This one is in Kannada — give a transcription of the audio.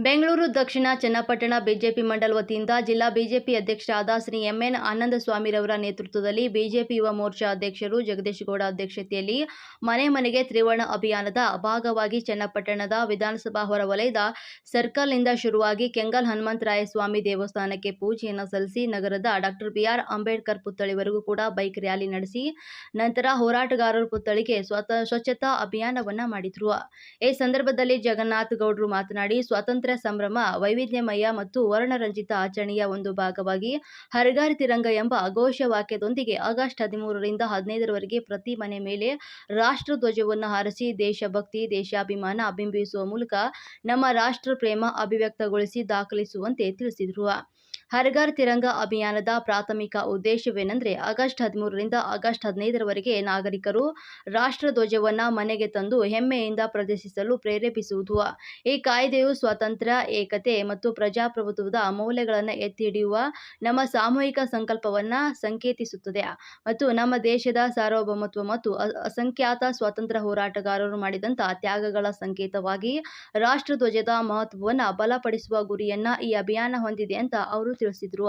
ಬೆಂಗಳೂರು, ದಕ್ಷಿಣ ಚನ್ನಪಟ್ಟಣ ಬಿಜೆಪಿ ಮಂಡಲ್ ವತಿಯಿಂದ ಜಿಲ್ಲಾ ಬಿಜೆಪಿ ಅಧ್ಯಕ್ಷರಾದ ಶ್ರೀ ಎಂಎನ್ ಆನಂದಸ್ವಾಮಿರವರ ನೇತೃತ್ವದಲ್ಲಿ ಬಿಜೆಪಿ ಯುವ ಮೋರ್ಚಾ ಅಧ್ಯಕ್ಷರು ಜಗದೀಶ್ ಗೌಡ ಅಧ್ಯಕ್ಷತೆಯಲ್ಲಿ ಮನೆ ಮನೆಗೆ ತ್ರಿವರ್ಣ ಅಭಿಯಾನದ ಭಾಗವಾಗಿ ಚನ್ನಪಟ್ಟಣದ ವಿಧಾನಸಭಾ ಹೊರವಲಯದ ಸರ್ಕಲ್ನಿಂದ ಶುರುವಾಗಿ ಕೆಂಗಲ್ ಹನುಮಂತರಾಯ ಸ್ವಾಮಿ ದೇವಸ್ಥಾನಕ್ಕೆ ಪೂಜೆಯನ್ನು ಸಲ್ಲಿಸಿ ನಗರದ ಡಾಕ್ಟರ್ ಬಿಆರ್ ಅಂಬೇಡ್ಕರ್ ಪುತ್ಥಳಿವರೆಗೂ ಕೂಡ ಬೈಕ್ ರ್ಯಾಲಿ ನಡೆಸಿ ನಂತರ ಹೋರಾಟಗಾರರ ಪುತ್ಥಳಿಗೆ ಸ್ವಚ್ಛತಾ ಅಭಿಯಾನವನ್ನ ಮಾಡಿದ್ರು. ಈ ಸಂದರ್ಭದಲ್ಲಿ ಜಗನ್ನಾಥ್ ಗೌಡರು ಮಾತನಾಡಿ, ಸ್ವಾತಂತ್ರ್ಯ ಸಂಭ್ರಮ, ವೈವಿಧ್ಯಮಯ ಮತ್ತು ವರ್ಣರಂಜಿತ ಆಚರಣೆಯ ಒಂದು ಭಾಗವಾಗಿ ಹರಗಾರಿ ತಿರಂಗ ಎಂಬ ಘೋಷವಾಕ್ಯದೊಂದಿಗೆ ಆಗಸ್ಟ್ ಹದಿಮೂರರಿಂದ ಹದಿನೈದರವರೆಗೆ ಪ್ರತಿ ಮನೆ ಮೇಲೆ ರಾಷ್ಟ್ರ ಧ್ವಜವನ್ನು ಹಾರಿಸಿ ದೇಶಭಕ್ತಿ, ದೇಶಾಭಿಮಾನ ಬಿಂಬಿಸುವ ಮೂಲಕ ನಮ್ಮ ರಾಷ್ಟ್ರ ಪ್ರೇಮ ಅಭಿವ್ಯಕ್ತಗೊಳಿಸಿ ದಾಖಲಿಸುವಂತೆ ತಿಳಿಸಿದರು. ಹರಗಾರ್ ತಿರಂಗ ಅಭಿಯಾನದ ಪ್ರಾಥಮಿಕ ಉದ್ದೇಶವೇನೆಂದರೆ ಆಗಸ್ಟ್ ಹದಿಮೂರರಿಂದ ಆಗಸ್ಟ್ ಹದಿನೈದರವರೆಗೆ ನಾಗರಿಕರು ರಾಷ್ಟ್ರ ಧ್ವಜವನ್ನು ಮನೆಗೆ ತಂದು ಹೆಮ್ಮೆಯಿಂದ ಪ್ರದರ್ಶಿಸಲು ಪ್ರೇರೇಪಿಸುವುದು. ಈ ಕಾಯ್ದೆಯು ಸ್ವಾತಂತ್ರ್ಯ ಏಕತೆ ಮತ್ತು ಪ್ರಜಾಪ್ರಭುತ್ವದ ಮೌಲ್ಯಗಳನ್ನು ಎತ್ತಿ ಹಿಡಿಯುವ ನಮ್ಮ ಸಾಮೂಹಿಕ ಸಂಕಲ್ಪವನ್ನು ಸಂಕೇತಿಸುತ್ತದೆ. ಮತ್ತು ನಮ್ಮ ದೇಶದ ಸಾರ್ವಭೌಮತ್ವ ಮತ್ತು ಅಸಂಖ್ಯಾತ ಸ್ವಾತಂತ್ರ್ಯ ಹೋರಾಟಗಾರರು ಮಾಡಿದಂಥ ತ್ಯಾಗಗಳ ಸಂಕೇತವಾಗಿ ರಾಷ್ಟ್ರಧ್ವಜದ ಮಹತ್ವವನ್ನು ಬಲಪಡಿಸುವ ಗುರಿಯನ್ನ ಈ ಅಭಿಯಾನ ಹೊಂದಿದೆ ಅಂತ ಅವರು ತಿಳಿಸಿದರು.